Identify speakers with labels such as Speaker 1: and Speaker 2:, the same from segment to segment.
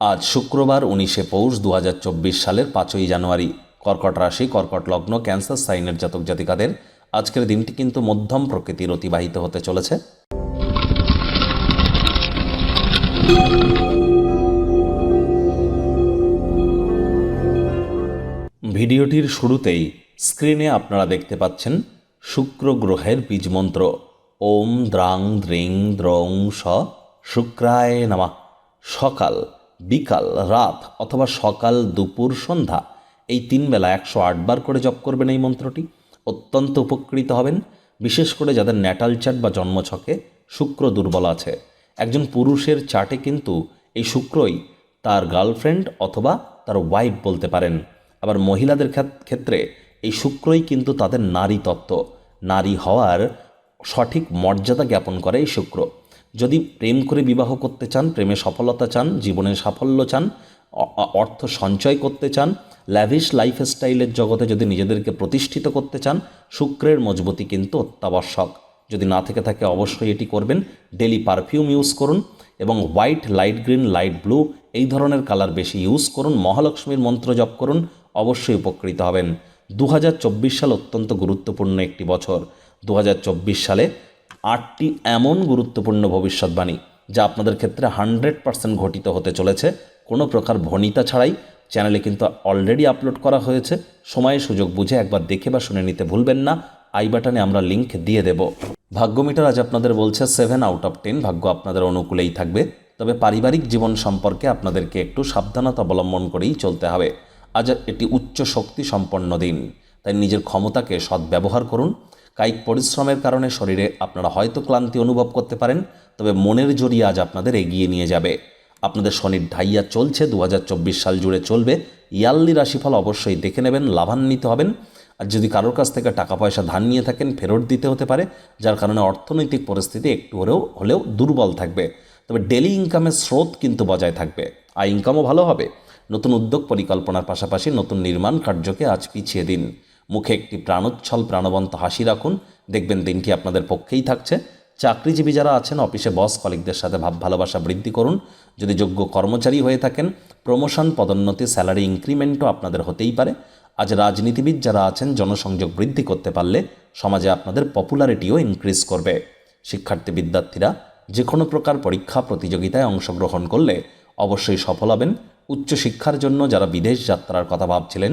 Speaker 1: আজ শুক্রবার উনিশে পৌষ দু হাজার চব্বিশ সালের পাঁচই জানুয়ারি। কর্কট রাশি, কর্কট লগ্ন, ক্যান্সার সাইনের জাতক জাতিকাদের আজকের দিনটি কিন্তু মধ্যম প্রকৃতির অতিবাহিত হতে চলেছে। ভিডিওটির শুরুতেই স্ক্রিনে আপনারা দেখতে পাচ্ছেন শুক্র গ্রহের বীজমন্ত্র ওম দ্রাং দ্রিং দ্রং স শুক্রায় নামা। সকাল বিকাল, রাত অথবা সকাল, দুপুর, সন্ধ্যা এই তিন বেলা একশো আটবার করে জপ করবেন এই মন্ত্রটি। অত্যন্ত উপকৃত হবেন, বিশেষ করে যাদের ন্যাটাল চার্ট বা জন্মছকে শুক্র দুর্বল আছে। একজন পুরুষের চার্টে কিন্তু এই শুক্রই তার গার্লফ্রেন্ড অথবা তার ওয়াইফ বলতে পারেন। আবার মহিলাদের ক্ষেত্রে এই শুক্রই কিন্তু তাদের নারী তত্ত্ব নারী হওয়ার সঠিক মর্যাদা জ্ঞাপন করে এই শুক্র। যদি প্রেম করে বিবাহ করতে চান, প্রেমে সফলতা চান, জীবনে সাফল্য চান অর্থ সঞ্চয় করতে চান ল্যাভিশ লাইফস্টাইলের জগতে যদি নিজেদেরকে প্রতিষ্ঠিত করতে চান, শুক্রের মজবুতি কিন্তু অত্যাবশ্যক। যদি না থেকে থাকে, অবশ্যই এটি করবেন। ডেলি পারফিউম ইউজ করুন এবং white light green light blue এই ধরনের কালার বেশি ইউজ করুন। মহালক্ষ্মীর মন্ত্র জপ করুন, অবশ্যই উপকৃত হবেন। দু হাজার চব্বিশ সাল অত্যন্ত গুরুত্বপূর্ণ একটি বছর। দু হাজার চব্বিশ সালে আটটি এমন গুরুত্বপূর্ণ ভবিষ্যৎবাণী যা আপনাদের ক্ষেত্রে হান্ড্রেড পার্সেন্ট ঘটিত হতে চলেছে। কোনো প্রকার ভনিতা ছাড়াই চ্যানেলে কিন্তু অলরেডি আপলোড করা হয়েছে। সময়ে সুযোগ বুঝে একবার দেখে বা শুনে নিতে ভুলবেন না। আই বাটনে আমরা লিংক দিয়ে দেব। ভাগ্যমিটার আজ আপনাদের বলছে সেভেন আউট অফ টেন। ভাগ্য আপনাদের অনুকূলেই থাকবে। তবে পারিবারিক জীবন সম্পর্কে আপনাদেরকে একটু সাবধানতা অবলম্বন করেই চলতে হবে। আজ এটি উচ্চ শক্তি সম্পন্ন দিন। তাই নিজের ক্ষমতাকে সদ্ব্যবহার করুন। কায়িক পরিশ্রমের কারণে শরীরে আপনারা হয়তো ক্লান্তি অনুভব করতে পারেন, তবে মনের জড়িয়ে আজ আপনাদের এগিয়ে নিয়ে যাবে। আপনাদের শনির ঢাইয়া চলছে দু হাজার চব্বিশ সাল জুড়ে চলবে। ইয়াল্লি রাশিফল অবশ্যই দেখে নেবেন, লাভান্বিত হবেন। আর যদি কারোর কাছ থেকে টাকা পয়সা ধার নিয়ে থাকেন, ফেরত দিতে হতে পারে, যার কারণে অর্থনৈতিক পরিস্থিতি একটু হলেও হলেও দুর্বল থাকবে। তবে ডেলি ইনকামের স্রোত কিন্তু বজায় থাকবে। আর ইনকামও ভালো হবে। নতুন উদ্যোগ পরিকল্পনার পাশাপাশি নতুন নির্মাণ কার্যকে আজ পিছিয়ে দিন। মুখে একটি প্রাণোচ্ছল প্রাণবন্ত হাসি রাখুন। দেখবেন দিনটি আপনাদের পক্ষেই থাকছে। চাকরিজীবী যারা আছেন, অফিসে বস কলিকদের সাথে ভাব ভালোবাসা বৃদ্ধি করুন। যদি যোগ্য কর্মচারী হয়ে থাকেন, প্রমোশন, পদোন্নতি, স্যালারি ইনক্রিমেন্টও আপনাদের হতেই পারে। আজ রাজনীতিবিদ যারা আছেন, জনসংযোগ বৃদ্ধি করতে পারলে সমাজে আপনাদের পপুলারিটিও ইনক্রিজ করবে। শিক্ষার্থী, বিদ্যার্থীরা যে কোনো প্রকার পরীক্ষা, প্রতিযোগিতায় অংশগ্রহণ করলে অবশ্যই সফল হবেন। উচ্চশিক্ষার জন্য যারা বিদেশ যাত্রার কথা ভাবছিলেন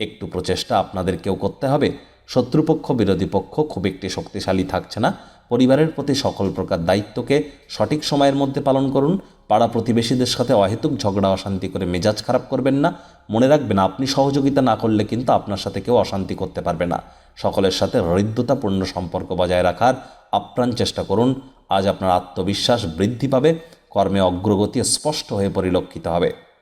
Speaker 1: একটু প্রচেষ্টা আপনাদেরকেও করতে হবে। শত্রুপক্ষ, বিরোধী পক্ষ খুব একটি শক্তিশালী থাকছে না। পরিবারের প্রতি সকল প্রকার দায়িত্বকে সঠিক সময়ের মধ্যে পালন করুন। পাড়া প্রতিবেশীদের সাথে অহেতুক ঝগড়া, অশান্তি করে মেজাজ খারাপ করবেন না। মনে রাখবেন, আপনি সহযোগিতা না করলে কিন্তু আপনার সাথে কেউ অশান্তি করতে পারবে না। সকলের সাথে হৃদ্যতাপূর্ণ সম্পর্ক বজায় রাখার আপ্রাণ চেষ্টা করুন। আজ আপনার আত্মবিশ্বাস বৃদ্ধি পাবে। কর্মে অগ্রগতি স্পষ্ট হয়ে পরিলক্ষিত হবে।